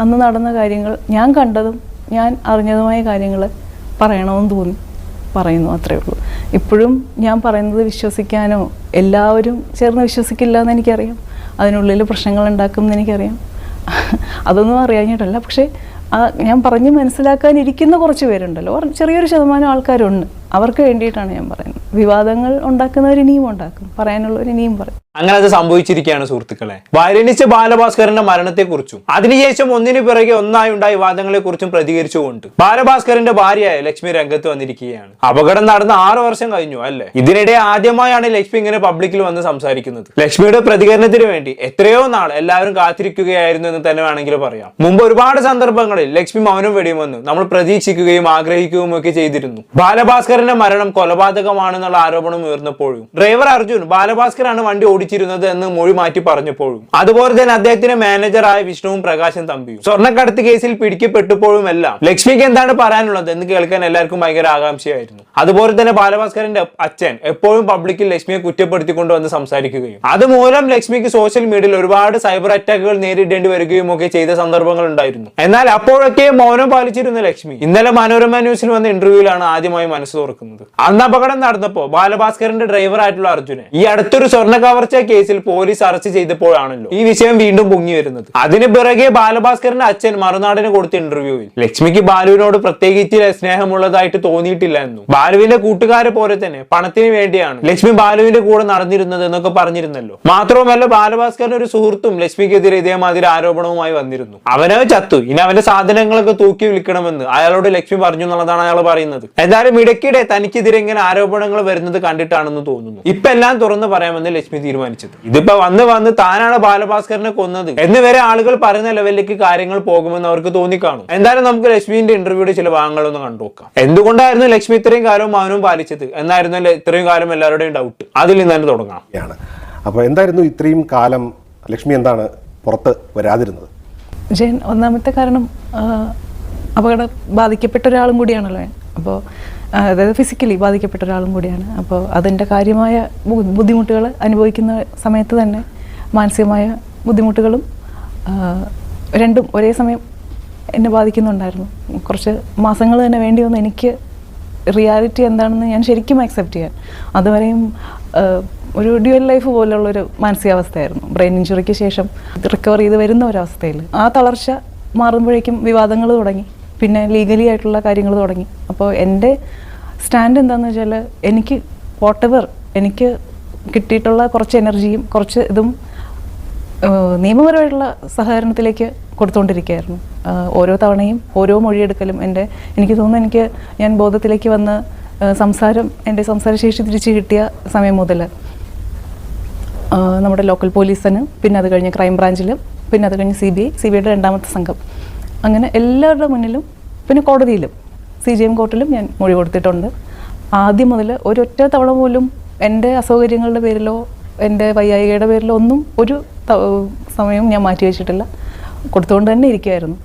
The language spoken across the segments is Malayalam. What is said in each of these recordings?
അന്ന് നടന്ന കാര്യങ്ങൾ ഞാൻ കണ്ടതും ഞാൻ അറിഞ്ഞതുമായ കാര്യങ്ങൾ പറയണമെന്ന് തോന്നി. പറയുന്നു അത്രേ ഉള്ളൂ. ഇപ്പോഴും ഞാൻ പറയുന്നത് വിശ്വസിക്കാനോ എല്ലാവരും ചേർന്ന് വിശ്വസിക്കില്ല എന്ന് എനിക്കറിയാം. അതിനുള്ളിൽ പ്രശ്നങ്ങൾ ഉണ്ടാക്കും എന്ന് എനിക്കറിയാം. അതൊന്നും അറിയാഞ്ഞിട്ടല്ല. പക്ഷേ ആ ഞാൻ പറഞ്ഞ് മനസ്സിലാക്കാനിരിക്കുന്ന കുറച്ച് പേരുണ്ടല്ലോ. ചെറിയൊരു ശതമാനം ആൾക്കാരുണ്ട്. അവർക്ക് വേണ്ടിയിട്ടാണ് ഞാൻ പറയുന്നത്. വിവാദങ്ങൾ ഉണ്ടാക്കുന്നവർ ഇനിയും ഉണ്ടാക്കും. പറയാനുള്ളവർ ഇനിയും പറയും. അങ്ങനെ അത് സംഭവിച്ചിരിക്കുകയാണ് സുഹൃത്തുക്കളെ. വയലിനിസ്റ്റ് ബാലഭാസ്കറിന്റെ മരണത്തെക്കുറിച്ചും അതിനുശേഷം ഒന്നിനു പിറകെ ഒന്നായി ഉണ്ടായ വാദങ്ങളെക്കുറിച്ചും കുറിച്ചും പ്രതികരിച്ചുകൊണ്ട് ബാലഭാസ്കറിന്റെ ഭാര്യയായ ലക്ഷ്മി രംഗത്ത് വന്നിരിക്കുകയാണ്. അപകടം നടന്ന ആറ് വർഷം കഴിഞ്ഞു അല്ലെ? ഇതിനിടെ ആദ്യമായാണ് ലക്ഷ്മി ഇങ്ങനെ പബ്ലിക്കിൽ വന്ന് സംസാരിക്കുന്നത്. ലക്ഷ്മിയുടെ പ്രതികരണത്തിന് വേണ്ടി എത്രയോ നാൾ എല്ലാവരും കാത്തിരിക്കുകയായിരുന്നു എന്ന് തന്നെ വേണമെങ്കിൽ പറയാം. മുമ്പ് ഒരുപാട് സന്ദർഭങ്ങളിൽ ലക്ഷ്മി മൗനം വെടിയുമെന്ന് നമ്മൾ പ്രതീക്ഷിക്കുകയും ആഗ്രഹിക്കുകയും ഒക്കെ ചെയ്തിരുന്നു. ബാലഭാസ്കറിന്റെ മരണം കൊലപാതകമാണെന്നുള്ള ആരോപണം ഉയർന്നപ്പോഴും ഡ്രൈവർ അർജുൻ ബാലഭാസ്കറാണ് വണ്ടി ഓടിച്ചിരുന്നത് എന്ന് മൊഴി മാറ്റി പറഞ്ഞപ്പോഴും. അതുപോലെ തന്നെ അദ്ദേഹത്തിന്റെ മാനേജറായ വിഷ്ണുവും പ്രകാശൻ തമ്പിയും. സ്വർണക്കടത്ത് കേസിൽ പിടിക്കപ്പെട്ടപ്പോഴും എല്ലാം ലക്ഷ്മിക്ക് എന്താണ് പറയാനുള്ളത് എന്ന് കേൾക്കാൻ എല്ലാവർക്കും ഭയങ്കര ആകാംക്ഷയായിരുന്നു. അതുപോലെ തന്നെ ബാലഭാസ്കറിന്റെ അച്ഛൻ എപ്പോഴും പബ്ലിക്കിൽ ലക്ഷ്മിയെ കുറ്റപ്പെടുത്തിക്കൊണ്ട് വന്ന് സംസാരിക്കുകയും അതുമൂലം ലക്ഷ്മിക്ക് സോഷ്യൽ മീഡിയയിൽ ഒരുപാട് സൈബർ അറ്റാക്കുകൾ നേരിടേണ്ടി വരികയും ഒക്കെ ചെയ്ത സന്ദർഭങ്ങൾ ഉണ്ടായിരുന്നു. എന്നാൽ അപ്പോഴൊക്കെ മൗനം പാലിച്ചിരുന്ന ലക്ഷ്മി ഇന്നലെ മനോരമ ന്യൂസിൽ വന്ന ഇന്റർവ്യൂവിലാണ് ആദ്യമായി മനസ്സ് തുറക്കുന്നത്. അന്ന് അപകടം നടന്നപ്പോൾ ബാലഭാസ്കറിന്റെ ഡ്രൈവർ ആയിട്ടുള്ള അർജുനെ ഈ അടുത്തൊരു സ്വർണ കവർച്ച കേസിൽ പോലീസ് അറസ്റ്റ് ചെയ്തപ്പോഴാണല്ലോ ഈ വിഷയം വീണ്ടും പൊങ്ങി വരുന്നത്. അതിന് പിറകെ ബാലഭാസ്കറിന്റെ അച്ഛൻ മറുനാടിന് കൊടുത്ത ഇന്റർവ്യൂവിൽ ലക്ഷ്മിക്ക് ബാലുവിനോട് പ്രത്യേകിച്ച് സ്നേഹമുള്ളതായിട്ട് തോന്നിയിട്ടില്ല എന്നും. ബാലുവിന്റെ കൂട്ടുകാരെ പോലെ തന്നെ പണത്തിന് വേണ്ടിയാണ് ലക്ഷ്മി ബാലുവിന്റെ കൂടെ നടന്നിരുന്നത് എന്നൊക്കെ പറഞ്ഞിരുന്നല്ലോ. മാത്രവുമല്ല ബാലഭാസ്കറിന് ഒരു സുഹൃത്തും ലക്ഷ്മിക്കെതിരെ ഇതേമാതിരി ആരോപണവുമായി വന്നിരുന്നു. അവനവ് ചത്തു. ഇനി അവന്റെ സാധനങ്ങളൊക്കെ തൂക്കി വിൽക്കണമെന്ന് അയാളോട് ലക്ഷ്മി പറഞ്ഞു എന്നുള്ളതാണ് അയാൾ പറയുന്നത്. എന്തായാലും ഇടയ്ക്കിടെ തനിക്കെതിരെ ഇങ്ങനെ ആരോപണങ്ങൾ വരുന്നത് കണ്ടിട്ടാണെന്ന് തോന്നുന്നു. ഇപ്പൊ എല്ലാം തുറന്നു പറയാമെന്ന് ലക്ഷ്മി തീരുമാനിച്ചത്. ഇതിപ്പോ വന്ന് വന്ന് താനാണ് ബാലഭാസ്കറിനെ കൊന്നത്. എന്ന് വരെ ആളുകൾ പറയുന്ന ലെവലിലേക്ക് കാര്യങ്ങൾ പോകുമെന്ന് അവർക്ക് തോന്നിക്കാണും. എന്തായാലും നമുക്ക് ലക്ഷ്മിന്റെ ഇന്റർവ്യൂയുടെ ചില ഭാഗങ്ങൾ ഭാഗങ്ങളൊന്ന് കണ്ടുനോക്കാം എന്തുകൊണ്ടായിരുന്നു ലക്ഷ്മി ഇത്രയും കാലം മൗനവും പാലിച്ചത്? എന്നായിരുന്നു ഇത്രയും കാലം എല്ലാവരുടെയും ഡൗട്ട് അതിൽ നിന്ന് തന്നെ തുടങ്ങാം. അപ്പൊ അപ്പോൾ എന്തായിരുന്നു ഇത്രയും കാലം ലക്ഷ്മി എന്താണ് പുറത്ത് വരാതിരുന്നത്? ജയൻ ഒന്നാമത്തെ കാരണം അപകടം ബാധിക്കപ്പെട്ട ഒരാളും കൂടിയാണല്ലോ അപ്പോൾ അതായത് ഫിസിക്കലി ബാധിക്കപ്പെട്ട ഒരാളും കൂടിയാണ്. അപ്പോൾ അതിന്റെ കാര്യമായ ബുദ്ധിമുട്ടുകൾ അനുഭവിക്കുന്ന സമയത്ത് തന്നെ മാനസികമായ ബുദ്ധിമുട്ടുകളും രണ്ടും ഒരേ സമയം എന്നെ ബാധിക്കുന്നുണ്ടായിരുന്നു. കുറച്ച് മാസങ്ങൾ തന്നെ വേണ്ടി വന്നു എനിക്ക് റിയാലിറ്റി എന്താണെന്ന് ഞാൻ ശരിക്കും അക്സെപ്റ്റ് ചെയ്യാൻ. അതുവരെയും ഒരു ഡ്യുവൽ ലൈഫ് പോലുള്ളൊരു മാനസികാവസ്ഥയായിരുന്നു. ബ്രെയിൻ ഇഞ്ചുറിക്ക് ശേഷം റിക്കവർ ചെയ്ത് വരുന്ന ഒരവസ്ഥയിൽ ആ തളർച്ച മാറുമ്പോഴേക്കും വിവാദങ്ങൾ തുടങ്ങി. പിന്നെ ലീഗലി ആയിട്ടുള്ള കാര്യങ്ങൾ തുടങ്ങി. അപ്പോൾ എന്റെ സ്റ്റാൻഡ് എന്താണെന്ന് വെച്ചാൽ എനിക്ക് വാട്ടെവർ എനിക്ക് കിട്ടിയിട്ടുള്ള കുറച്ച് എനർജിയും കുറച്ച് ഇതും നിയമപരമായിട്ടുള്ള സഹകരണത്തിലേക്ക് കൊടുത്തുകൊണ്ടിരിക്കുകയായിരുന്നു. ഓരോ തവണയും ഓരോ മൊഴിയെടുക്കലും എന്റെ എനിക്ക് തോന്നുന്നു എനിക്ക് ഞാൻ ബോധത്തിലേക്ക് വന്ന് സംസാരം എന്റെ സംസാരശേഷി തിരിച്ച് കിട്ടിയ സമയം മുതൽ നമ്മുടെ ലോക്കൽ പോലീസിന് പിന്നെ അത് കഴിഞ്ഞ് ക്രൈം ബ്രാഞ്ചിലും പിന്നെ അത് കഴിഞ്ഞ് C B I C B ഐയുടെ രണ്ടാമത്തെ സംഘം. അങ്ങനെ എല്ലാവരുടെ മുന്നിലും പിന്നെ കോടതിയിലും സി ജി എം കോർട്ടിലും ഞാൻ മൊഴി കൊടുത്തിട്ടുണ്ട്. ആദ്യം മുതൽ ഒരൊറ്റ തവണ പോലും എന്റെ അസൗകര്യങ്ങളുടെ പേരിലോ എന്റെ വയ്യായികയുടെ പേരിലോ ഒന്നും ഒരു സമയം ഞാൻ മാറ്റി വെച്ചിട്ടില്ല. കൊടുത്തുകൊണ്ട് തന്നെ ഇരിക്കുമായിരുന്നു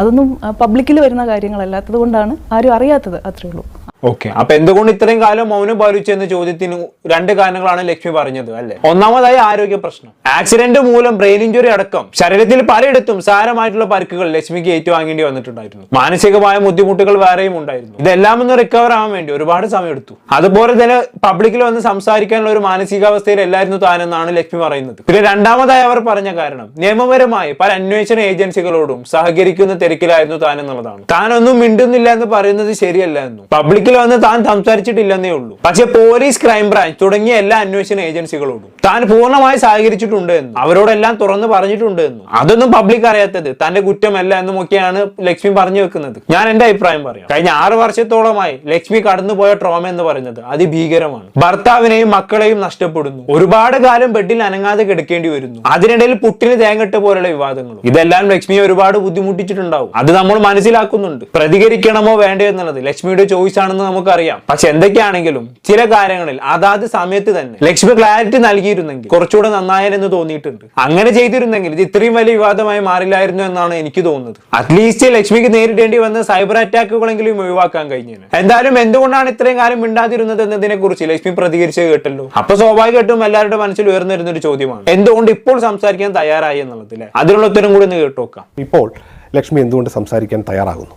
അതൊന്നും പബ്ലിക്കിൽ വരുന്ന കാര്യങ്ങളല്ലാത്തത് കൊണ്ടാണ് ആരും അറിയാത്തത് അത്രയേ ഉള്ളൂ. ഓക്കെ അപ്പൊ എന്തുകൊണ്ട് ഇത്രയും കാലം മൗനം പാലിച്ചു എന്ന ചോദ്യത്തിന് രണ്ട് കാരണങ്ങളാണ് ലക്ഷ്മി പറഞ്ഞത് അല്ലെ? ഒന്നാമതായി ആരോഗ്യ പ്രശ്നം. ആക്സിഡന്റ് മൂലം ബ്രെയിൻ ഇഞ്ചുറി അടക്കം. ശരീരത്തിൽ പലയിടത്തും സാരമായിട്ടുള്ള പരിക്കുകൾ ലക്ഷ്മിക്ക് ഏറ്റുവാങ്ങേണ്ടി വന്നിട്ടുണ്ടായിരുന്നു. മാനസികമായ ബുദ്ധിമുട്ടുകൾ വേറെയും ഉണ്ടായിരുന്നു. ഇതെല്ലാം ഒന്ന് റിക്കവർ ആവാൻ വേണ്ടി ഒരുപാട് സമയം എടുത്തു. അതുപോലെ തന്നെ പബ്ലിക്കിൽ വന്ന് സംസാരിക്കാനുള്ള ഒരു മാനസികാവസ്ഥയിൽ എല്ലായിരുന്നു താനെന്നാണ് ലക്ഷ്മി പറയുന്നത്. പിന്നെ രണ്ടാമതായി അവർ പറഞ്ഞ കാരണം നിയമപരമായി പല അന്വേഷണ ഏജൻസികളോടും സഹകരിക്കുന്ന തിരക്കിലായിരുന്നു താനെന്നുള്ളതാണ് താനൊന്നും മിണ്ടുന്നില്ല എന്ന് പറയുന്നത് ശരിയല്ല എന്നും. പബ്ലിക്കിൽ വന്ന് താൻ സംസാരിച്ചിട്ടില്ലെന്നേ ഉള്ളൂ. പക്ഷെ പോലീസ് ക്രൈംബ്രാഞ്ച് തുടങ്ങിയ എല്ലാ അന്വേഷണ ഏജൻസികളോടും താൻ പൂർണമായി സഹകരിച്ചിട്ടുണ്ട് എന്നും അവരോടെല്ലാം തുറന്ന് പറഞ്ഞിട്ടുണ്ട് എന്നും. അതൊന്നും പബ്ലിക് അറിയാത്തത് തന്റെ കുറ്റമല്ല എന്നും ഒക്കെയാണ് ലക്ഷ്മി പറഞ്ഞു വെക്കുന്നത്. ഞാൻ എന്റെ അഭിപ്രായം പറയാം. കഴിഞ്ഞ ആറ് വർഷത്തോളമായി ലക്ഷ്മി കടന്നുപോയ ട്രോമ എന്ന് പറയുന്നത് അതിഭീകരമാണ്. ഭർത്താവിനെയും മക്കളെയും നഷ്ടപ്പെടുന്നു. ഒരുപാട് കാലം ബെഡിൽ അനങ്ങാതെ കിടക്കേണ്ടി വരുന്നു. അതിനിടയിൽ പുട്ടിന് തേങ്ങട്ട് പോലുള്ള വിവാദങ്ങളും. ഇതെല്ലാം ലക്ഷ്മിയെ ഒരുപാട് ബുദ്ധിമുട്ടിച്ചിട്ടുണ്ടാവും. അത് നമ്മൾ മനസ്സിലാക്കുന്നുണ്ട്. പ്രതികരിക്കണമോ വേണ്ടോ എന്നുള്ളത് ലക്ഷ്മിയുടെ ചോയ്സ് ആണെന്ന് എന്ന് നമുക്കറിയാം. പക്ഷെ എന്തൊക്കെയാണെങ്കിലും ചില കാര്യങ്ങളിൽ അതാത് സമയത്ത് തന്നെ ലക്ഷ്മി ക്ലാരിറ്റി നൽകിയിരുന്നെങ്കിൽ കുറച്ചുകൂടെ നന്നായാലെന്ന് തോന്നിയിട്ടുണ്ട്. അങ്ങനെ ചെയ്തിരുന്നെങ്കിൽ ഇത് ഇത്രയും വലിയ വിവാദമായി മാറില്ലായിരുന്നു എന്നാണ് എനിക്ക് തോന്നുന്നത്. അറ്റ്ലീസ്റ്റ് ലക്ഷ്മിക്ക് നേരിടേണ്ടി വന്ന സൈബർ അറ്റാക്കുകളെങ്കിലും ഒഴിവാക്കാൻ കഴിഞ്ഞേനെ. എന്തായാലും എന്തുകൊണ്ടാണ് ഇത്രയും കാലം മിണ്ടാതിരുന്നത് എന്നതിനെ കുറിച്ച് ലക്ഷ്മി പ്രതികരിച്ച് കേട്ടല്ലോ. അപ്പൊ സ്വാഭാവികമായിട്ടും എല്ലാവരുടെ മനസ്സിൽ ഉയർന്നിരുന്ന ഒരു ചോദ്യമാണ് എന്തുകൊണ്ട് ഇപ്പോൾ സംസാരിക്കാൻ തയ്യാറായി എന്നുള്ളത് അല്ലേ അതിനുള്ള ഉത്തരം കൂടി ഒന്ന് കേട്ടു നോക്കാം ഇപ്പോൾ ലക്ഷ്മി എന്തുകൊണ്ട് സംസാരിക്കാൻ തയ്യാറാകുന്നു?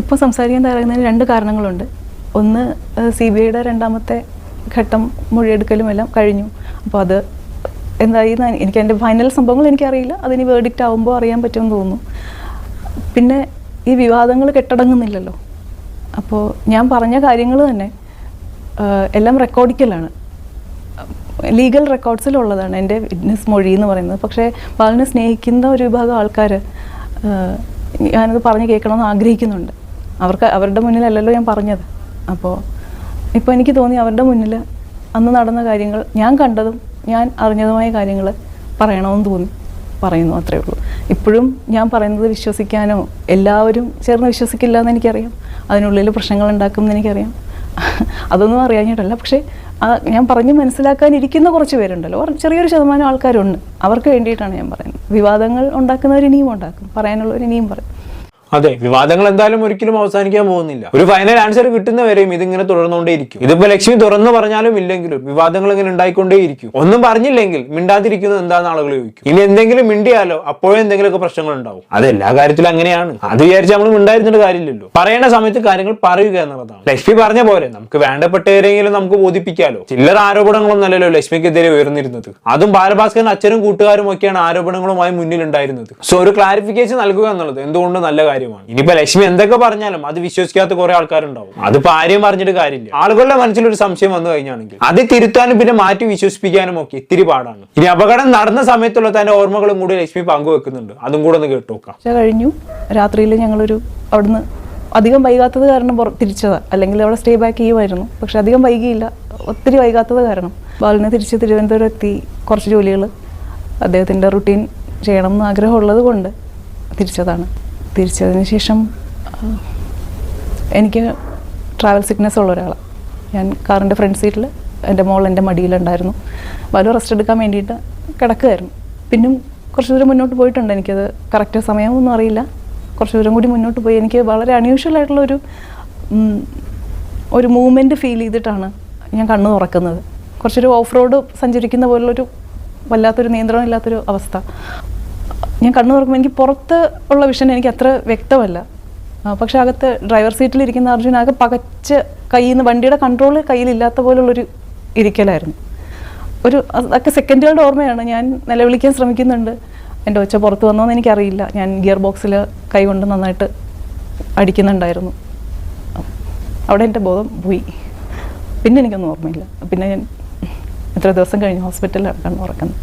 ഇപ്പോൾ സംസാരിക്കാൻ തയ്യാറാകുന്നതിന് രണ്ട് കാരണങ്ങളുണ്ട്. ഒന്ന് സി ബി ഐയുടെ രണ്ടാമത്തെ ഘട്ടം മൊഴിയെടുക്കലും എല്ലാം കഴിഞ്ഞു. അപ്പോൾ അത് എന്തായി എനിക്ക് അതിന്റെ ഫൈനൽ സംഭവങ്ങൾ എനിക്കറിയില്ല. അതിനി വേർഡിക്റ്റ് ആകുമ്പോൾ അറിയാൻ പറ്റുമെന്ന് തോന്നുന്നു. പിന്നെ ഈ വിവാദങ്ങൾ കെട്ടടങ്ങുന്നില്ലല്ലോ. അപ്പോൾ ഞാൻ പറഞ്ഞ കാര്യങ്ങൾ തന്നെ എല്ലാം റെക്കോർഡിക്കലാണ് ലീഗൽ റെക്കോർഡ്സിലുള്ളതാണ് എന്റെ വിറ്റ്നസ് മൊഴി എന്ന് പറയുന്നത്. പക്ഷേ ബാലിനെ സ്നേഹിക്കുന്ന ഒരു വിഭാഗം ആൾക്കാർ ഞാനത് പറഞ്ഞ് കേൾക്കണമെന്ന് ആഗ്രഹിക്കുന്നുണ്ട്. അവർക്ക് അവരുടെ മുന്നിലല്ലല്ലോ ഞാൻ പറഞ്ഞത്. അപ്പോൾ ഇപ്പോൾ എനിക്ക് തോന്നി അവരുടെ മുന്നിൽ അന്ന് നടന്ന കാര്യങ്ങൾ ഞാൻ കണ്ടതും ഞാൻ അറിഞ്ഞതുമായ കാര്യങ്ങൾ പറയണമെന്ന് തോന്നി പറയുന്നു അത്രേ ഉള്ളൂ. ഇപ്പോഴും ഞാൻ പറയുന്നത് വിശ്വസിക്കാനോ എല്ലാവരും ചേർന്ന് വിശ്വസിക്കില്ല എന്ന് എനിക്കറിയാം. അതിനുള്ളിൽ പ്രശ്നങ്ങൾ ഉണ്ടാക്കും എന്ന് എനിക്കറിയാം. അതൊന്നും അറിയാഞ്ഞിട്ടല്ല. പക്ഷേ ഞാൻ പറഞ്ഞ് മനസ്സിലാക്കാനിരിക്കുന്ന കുറച്ച് പേരുണ്ടല്ലോ. ചെറിയൊരു ശതമാനം ആൾക്കാരുണ്ട്. അവർക്ക് വേണ്ടിയിട്ടാണ് ഞാൻ പറയുന്നത്. വിവാദങ്ങൾ ഉണ്ടാക്കുന്നവർ ഇനിയും ഉണ്ടാക്കും. പറയാനുള്ളവർ ഇനിയും പറയും. അതെ വിവാദങ്ങൾ എന്തായാലും ഒരിക്കലും അവസാനിക്കാൻ പോകുന്നില്ല. ഒരു ഫൈനൽ ആൻസർ കിട്ടുന്നവരെയും ഇതിങ്ങനെ തുടർന്നുകൊണ്ടേയിരിക്കും. ഇതിപ്പോ ലക്ഷ്മി തുറന്നു പറഞ്ഞാലും ഇല്ലെങ്കിലും വിവാദങ്ങൾ ഇങ്ങനെ ഉണ്ടായിക്കൊണ്ടേയിരിക്കും. ഒന്നും പറഞ്ഞില്ലെങ്കിൽ മിണ്ടാതിരിക്കുന്നത് എന്താന്ന് ആളുകൾ ചോദിക്കും. ഇനി എന്തെങ്കിലും മിണ്ടിയാലോ അപ്പോഴും എന്തെങ്കിലുമൊക്കെ പ്രശ്നങ്ങൾ ഉണ്ടാവും. അത് എല്ലാ കാര്യത്തിലും അങ്ങനെയാണ്. അത് വിചാരിച്ച് നമ്മൾ മിണ്ടായിരുന്നിട്ട് കാര്യമില്ലല്ലോ. പറയേണ്ട സമയത്ത് കാര്യങ്ങൾ പറയുക എന്നുള്ളതാണ്. ലക്ഷ്മി പറഞ്ഞ പോലെ നമുക്ക് വേണ്ടപ്പെട്ടവരെങ്കിലും നമുക്ക് ബോധിപ്പിക്കാലോ. ചില്ലറ ആരോപണങ്ങളൊന്നല്ലല്ലോ ലക്ഷ്മിക്കെതിരെ ഉയർന്നിരുന്നത്. അതും ബാലഭാസ്കരൻ അച്ഛനും കൂട്ടുകാരും ഒക്കെയാണ് ആരോപണങ്ങളുമായി മുന്നിലുണ്ടായിരുന്നത്. സോ ഒരു ക്ലാരിഫിക്കേഷൻ നൽകുക എന്നുള്ളത് എന്തുകൊണ്ട് നല്ല കാര്യമാണ്. ഇനിയിപ്പോ ലക്ഷ്മി എന്തൊക്കെ പറഞ്ഞാലും അത് വിശ്വസിക്കാത്ത കുറെ ആൾക്കാരുണ്ടാവും. അതിപ്പോ ആരെയും പറഞ്ഞിട്ട് കാര്യമില്ല. ആളുകളുടെ മനസ്സിൽ ഒരു സംശയം വന്നു കഴിഞ്ഞാണെങ്കിൽ അത് തിരുത്താനും പിന്നെ മാറ്റി വിശ്വസിപ്പിക്കാനും ഒക്കെ ഇത്തിരി പാടാണ്. ഇനി അപകടം നടന്ന സമയത്തുള്ള തന്റെ ഓർമ്മകളും കൂടി ലക്ഷ്മി പങ്കുവെക്കുന്നുണ്ട്. അതും കൂടെ ഒന്ന് കേട്ടു നോക്കാം. ഉച്ച കഴിഞ്ഞു. രാത്രിയിൽ ഞങ്ങളൊരു അവിടുന്ന് അധികം വൈകാത്തത് കാരണം പുറ- തിരിച്ചതാ. അല്ലെങ്കിൽ അവിടെ സ്റ്റേ ബാക്ക് ചെയ്യുമായിരുന്നു. പക്ഷെ അധികം വൈകിയില്ല. ഒത്തിരി വൈകാത്തത് കാരണം. ബാലിനെ തിരിച്ച് തിരുവനന്തപുരം എത്തി. കുറച്ച് ജോലികൾ അദ്ദേഹത്തിന്റെ റുട്ടീൻ ചെയ്യണം എന്ന് ആഗ്രഹമുള്ളത് കൊണ്ട് തിരിച്ചതാണ്. തിരിച്ചതിന് ശേഷം എനിക്ക് ട്രാവൽ സിക്നെസ് ഉള്ള ഒരാളാണ് ഞാൻ കാറിന്റെ ഫ്രണ്ട് സീറ്റിൽ എന്റെ മോൾ എന്റെ മടിയിലുണ്ടായിരുന്നു. വലു റെസ്റ്റ് എടുക്കാൻ വേണ്ടിയിട്ട് കിടക്കുകയായിരുന്നു പിന്നും കുറച്ച് ദൂരം മുന്നോട്ട് പോയിട്ടുണ്ട്. എനിക്കത് കറക്റ്റ് സമയമൊന്നും അറിയില്ല. കുറച്ച് ദൂരം കൂടി മുന്നോട്ട് പോയി. എനിക്ക് വളരെ അൺയൂഷ്വൽ ആയിട്ടുള്ള ഒരു ഒരു മൂവ്മെന്റ് ഫീൽ ചെയ്തിട്ടാണ് ഞാൻ കണ്ണ് തുറക്കുന്നത്. കുറച്ചൊരു ഓഫ് റോഡ് സഞ്ചരിക്കുന്ന പോലുള്ളൊരു വല്ലാത്തൊരു നിയന്ത്രണം ഇല്ലാത്തൊരു അവസ്ഥ. ഞാൻ കണ്ണു തുറക്കുമ്പോൾ എനിക്ക് പുറത്ത് ഉള്ള വിഷൻ എനിക്ക് അത്ര വ്യക്തമല്ല. പക്ഷെ അകത്ത് ഡ്രൈവർ സീറ്റിലിരിക്കുന്ന അർജുന ആകെ പകച്ച് കയ്യിൽ നിന്ന് വണ്ടിയുടെ കൺട്രോൾ കയ്യിലില്ലാത്ത പോലുള്ളൊരു ഇരിക്കലായിരുന്നു. ഒരു അതൊക്കെ സെക്കൻഡുകളുടെ ഓർമ്മയാണ്. ഞാൻ നിലവിളിക്കാൻ ശ്രമിക്കുന്നുണ്ട്. എന്റെ ഒച്ച പുറത്ത് വന്നോന്ന് എനിക്കറിയില്ല. ഞാൻ ഗിയർ ബോക്സിൽ കൈ കൊണ്ട് നന്നായിട്ട് അടിക്കുന്നുണ്ടായിരുന്നു. അവിടെ എന്റെ ബോധം പോയി. പിന്നെ എനിക്കൊന്നും ഓർമ്മയില്ല. പിന്നെ ഞാൻ എത്ര ദിവസം കഴിഞ്ഞ് ഹോസ്പിറ്റലിലാണ് കണ്ണു തുറക്കുന്നത്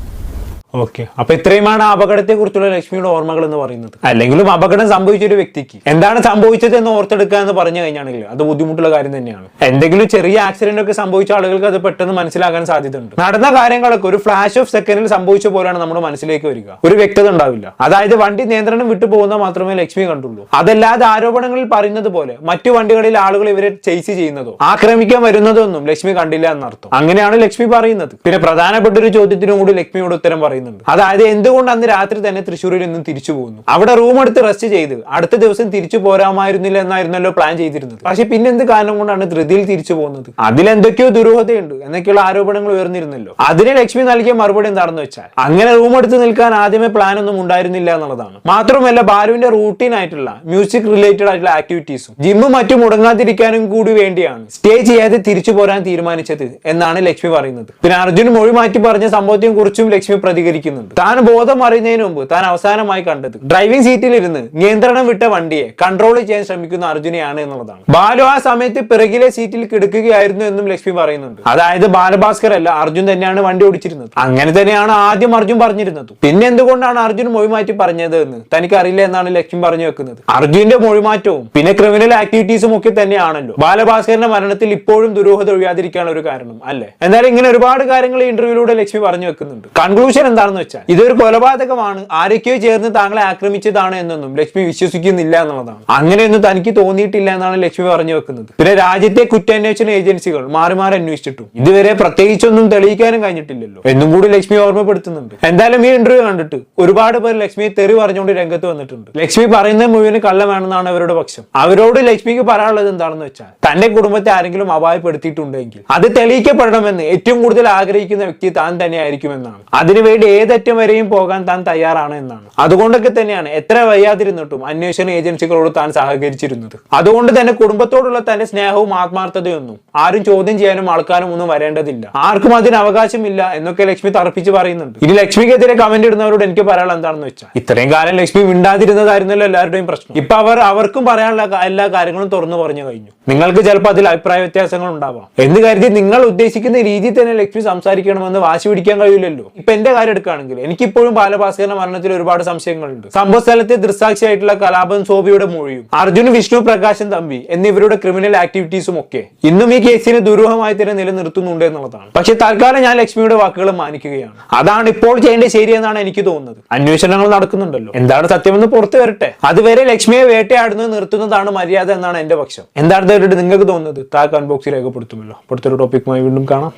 ഓക്കെ അപ്പൊ ഇത്രയുമാണ് അപകടത്തെ കുറിച്ചുള്ള ലക്ഷ്മിയുടെ ഓർമ്മകൾ എന്ന് പറയുന്നത്. അല്ലെങ്കിലും അപകടം സംഭവിച്ച ഒരു വ്യക്തിക്ക്. എന്താണ് സംഭവിച്ചത് എന്ന് ഓർത്തെടുക്കുക എന്ന് പറഞ്ഞു കഴിഞ്ഞാണെങ്കിൽ അത് ബുദ്ധിമുട്ടുള്ള കാര്യം തന്നെയാണ്. എന്തെങ്കിലും ചെറിയ ആക്സിഡന്റ് ഒക്കെ സംഭവിച്ച ആളുകൾക്ക് അത് പെട്ടെന്ന് മനസ്സിലാക്കാൻ സാധ്യതയുണ്ട്. നടന്ന കാര്യങ്ങളൊക്കെ ഒരു ഫ്ലാഷ് ഓഫ് സെക്കൻഡിൽ സംഭവിച്ച പോലെയാണ് നമ്മുടെ മനസ്സിലേക്ക് വരിക. ഒരു വ്യക്തത ഉണ്ടാവില്ല. അതായത് വണ്ടി നിയന്ത്രണം വിട്ടു പോകുന്ന മാത്രമേ ലക്ഷ്മി കണ്ടുള്ളൂ. അതല്ലാതെ ആരോപണങ്ങളിൽ പറയുന്നത് പോലെ മറ്റു വണ്ടികളിൽ ആളുകൾ ഇവരെ ചേസ് ചെയ്യുന്നതോ ആക്രമിക്കാൻ വരുന്നതോ ഒന്നും ലക്ഷ്മി കണ്ടില്ല എന്നർത്ഥം. അങ്ങനെയാണ് ലക്ഷ്മി പറയുന്നത്. പിന്നെ പ്രധാനപ്പെട്ട ഒരു ചോദ്യത്തിനും കൂടി ലക്ഷ്മിയോട് ഉത്തരം പറയുന്നുണ്ട്. അതായത് എന്തുകൊണ്ട് അന്ന് രാത്രി തന്നെ തൃശ്ശൂരിൽ നിന്നും തിരിച്ചു പോകുന്നു അവിടെ റൂം എടുത്ത് റെസ്റ്റ് ചെയ്ത് അടുത്ത ദിവസം തിരിച്ചു പോരാമായിരുന്നില്ല എന്നായിരുന്നല്ലോ പ്ലാൻ ചെയ്തിരുന്നത്. പക്ഷെ പിന്നെ എന്ത് കാരണം കൊണ്ടാണ് ധൃതിയിൽ തിരിച്ചു പോകുന്നത് അതിലെന്തൊക്കെയോ ദുരൂഹതയുണ്ട് എന്നൊക്കെയുള്ള ആരോപണങ്ങൾ ഉയർന്നിരുന്നല്ലോ. അതിന് ലക്ഷ്മി നൽകിയ മറുപടി എന്താണെന്ന് വെച്ചാൽ അങ്ങനെ റൂം എടുത്ത് നിൽക്കാൻ ആദ്യമേ പ്ലാൻ ഒന്നും ഉണ്ടായിരുന്നില്ല എന്നുള്ളതാണ്. മാത്രമല്ല ബാലുവിന്റെ റൂട്ടീൻ ആയിട്ടുള്ള മ്യൂസിക് റിലേറ്റഡ് ആയിട്ടുള്ള ആക്ടിവിറ്റീസും ജിമ്മും മറ്റും മുടങ്ങാതിരിക്കാനും കൂടി വേണ്ടിയാണ് സ്റ്റേ ചെയ്യാതെ തിരിച്ചു പോരാൻ തീരുമാനിച്ചത് എന്നാണ് ലക്ഷ്മി പറയുന്നത്. പിന്നെ അർജുൻ മൊഴി മാറ്റി പറഞ്ഞ സംഭവത്തെയും കുറിച്ചും ലക്ഷ്മി പ്രതികരിക്കുന്നുണ്ട് താൻ ബോധം അറിയുന്നതിന് മുമ്പ് താൻ അവസാനമായി കണ്ടത് ഡ്രൈവിംഗ് സീറ്റിൽ ഇരുന്ന് നിയന്ത്രണം വിട്ട വണ്ടിയെ കൺട്രോൾ ചെയ്യാൻ ശ്രമിക്കുന്ന അർജുനെയാണ് എന്നുള്ളതാണ്. ബാലു ആ സമയത്ത് പിറകിലെ സീറ്റിൽ കിടക്കുകയായിരുന്നു എന്നും ലക്ഷ്മി പറയുന്നുണ്ട്. അതായത് ബാലഭാസ്കർ അല്ല അർജുൻ തന്നെയാണ് വണ്ടി ഓടിച്ചിരുന്നത്. അങ്ങനെ തന്നെയാണ് ആദ്യം അർജുൻ പറഞ്ഞിരുന്നത്. പിന്നെ എന്തുകൊണ്ടാണ് അർജുൻ മൊഴി മാറ്റി പറഞ്ഞത് എന്ന് തനിക്ക് അറിയില്ല എന്നാണ് ലക്ഷ്മി പറഞ്ഞു വെക്കുന്നത്. അർജുന്റെ മൊഴിമാറ്റവും പിന്നെ ക്രിമിനൽ ആക്ടിവിറ്റീസും ഒക്കെ തന്നെയാണല്ലോ. ബാലഭാസ്കറിന്റെ മരണത്തിൽ ഇപ്പോഴും ദുരൂഹത ഒഴിയാതിരിക്കാനുള്ള ഒരു കാരണം അല്ലെ? എന്നാലും ഇങ്ങനെ ഒരുപാട് കാര്യങ്ങൾ ഇന്റർവ്യൂലൂടെ ലക്ഷ്മി പറഞ്ഞു വെക്കുന്നുണ്ട്. കൺക്ലൂഷൻ എന്താ എന്താണെന്ന് വെച്ചാൽ ഇതൊരു കൊലപാതകമാണ്. ആരൊക്കെയോ ചേർന്ന് താങ്കളെ ആക്രമിച്ചതാണ് എന്നൊന്നും ലക്ഷ്മി വിശ്വസിക്കുന്നില്ല എന്നുള്ളതാണ്. അങ്ങനെയൊന്നും തനിക്ക് തോന്നിയിട്ടില്ല എന്നാണ് ലക്ഷ്മി പറഞ്ഞു വെക്കുന്നത്. പിന്നെ രാജ്യത്തെ കുറ്റാന്വേഷണ ഏജൻസികൾ മാറി മാറി അന്വേഷിച്ചിട്ടും ഇതുവരെ പ്രത്യേകിച്ചൊന്നും തെളിയിക്കാനും കഴിഞ്ഞിട്ടില്ലല്ലോ. എന്നും കൂടി ലക്ഷ്മി ഓർമ്മപ്പെടുത്തുന്നുണ്ട്. എന്തായാലും ഈ ഇന്റർവ്യൂ കണ്ടിട്ട് ഒരുപാട് പേർ ലക്ഷ്മിയെ തെറി പറഞ്ഞുകൊണ്ട് രംഗത്ത് വന്നിട്ടുണ്ട്. ലക്ഷ്മി പറയുന്ന മുഴുവൻ കള്ളമാണെന്നാണ് അവരുടെ പക്ഷം. അവരോട് ലക്ഷ്മിക്ക് പറയാനുള്ളത് എന്താണെന്ന് വെച്ചാൽ തന്റെ കുടുംബത്തെ ആരെങ്കിലും അപായപ്പെടുത്തിയിട്ടുണ്ടെങ്കിൽ അത് തെളിയിക്കപ്പെടണമെന്ന് ഏറ്റവും കൂടുതൽ ആഗ്രഹിക്കുന്ന വ്യക്തി താൻ തന്നെയായിരിക്കുമെന്നാണ്. അതിനുവേണ്ടി ഏതറ്റം വരെയും പോകാൻ താൻ തയ്യാറാണ് എന്നാണ്. അതുകൊണ്ടൊക്കെ തന്നെയാണ് എത്ര വയ്യാതിരുന്നിട്ടും അന്വേഷണ ഏജൻസികളോട് താൻ സഹകരിച്ചിരുന്നത്. അതുകൊണ്ട് തന്നെ കുടുംബത്തോടുള്ള തന്റെ സ്നേഹവും ആത്മാർത്ഥതയൊന്നും ആരും ചോദ്യം ചെയ്യാനും ആൾക്കാരും ഒന്നും വരേണ്ടതില്ല. ആർക്കും അതിന് അവകാശമില്ല എന്നൊക്കെ ലക്ഷ്മി തറപ്പിച്ച് പറയുന്നുണ്ട്. ഇനി ലക്ഷ്മിക്കെതിരെ കമന്റ് ഇടുന്നവരോട് എനിക്ക് പറയാനുള്ള എന്താണെന്ന് വെച്ചാൽ ഇത്രയും കാലം ലക്ഷ്മി മിണ്ടാതിരുന്നതായിരുന്നല്ലോ എല്ലാവരുടെയും പ്രശ്നം. ഇപ്പൊ അവർ അവർക്കും പറയാനുള്ള എല്ലാ കാര്യങ്ങളും തുറന്നു പറഞ്ഞു കഴിഞ്ഞു. നിങ്ങൾക്ക് ചിലപ്പോൾ അതിൽ അഭിപ്രായ വ്യത്യാസങ്ങൾ ഉണ്ടാവാം. എന്ന് കരുതി നിങ്ങൾ ഉദ്ദേശിക്കുന്ന രീതിയിൽ തന്നെ ലക്ഷ്മി സംസാരിക്കണമെന്ന് വാശി പിടിക്കാൻ കഴിയില്ലല്ലോ. ഇപ്പൊ എന്റെ കാര്യം എടുക്കുകയാണെങ്കിൽ എനിക്കിപ്പോഴും ബാലഭാസ്കറിന്റെ മരണത്തിൽ ഒരുപാട് സംശയങ്ങളുണ്ട്. സംഭവ സ്ഥലത്തെ ദൃസാക്ഷിയായിട്ടുള്ള കലാപം സോബിയുടെ മൊഴിയും അർജുൻ വിഷ്ണു പ്രകാശൻ തമ്പി എന്നിവരുടെ ക്രിമിനൽ ആക്ടിവിറ്റീസും ഒക്കെ ഇന്നും ഈ കേസിനെ ദുരൂഹമായി തന്നെ നിലനിർത്തുന്നുണ്ട് എന്നുള്ളതാണ്. പക്ഷെ തൽക്കാലം ഞാൻ ലക്ഷ്മിയുടെ വാക്കുകൾ മാനിക്കുകയാണ്. അതാണ് ഇപ്പോൾ ചെയ്യേണ്ടത് ശരിയെന്നാണ് എനിക്ക് തോന്നുന്നത്. അന്വേഷണങ്ങൾ നടക്കുന്നുണ്ടല്ലോ. എന്താണ് സത്യമെന്ന് പുറത്തു വരട്ടെ. അതുവരെ ലക്ഷ്മിയെ വേട്ടയാടുന്നത് നിർത്തുന്നതാണ് മര്യാദ എന്നാണ് എന്റെ പക്ഷം. എന്താണ് നിങ്ങൾക്ക് തോന്നുന്നത്? താഴെ കമന്റ് ബോക്സിൽ രേഖപ്പെടുത്തുമല്ലോ. അടുത്തൊരു ടോപ്പിക്കുമായി വീണ്ടും കാണാം.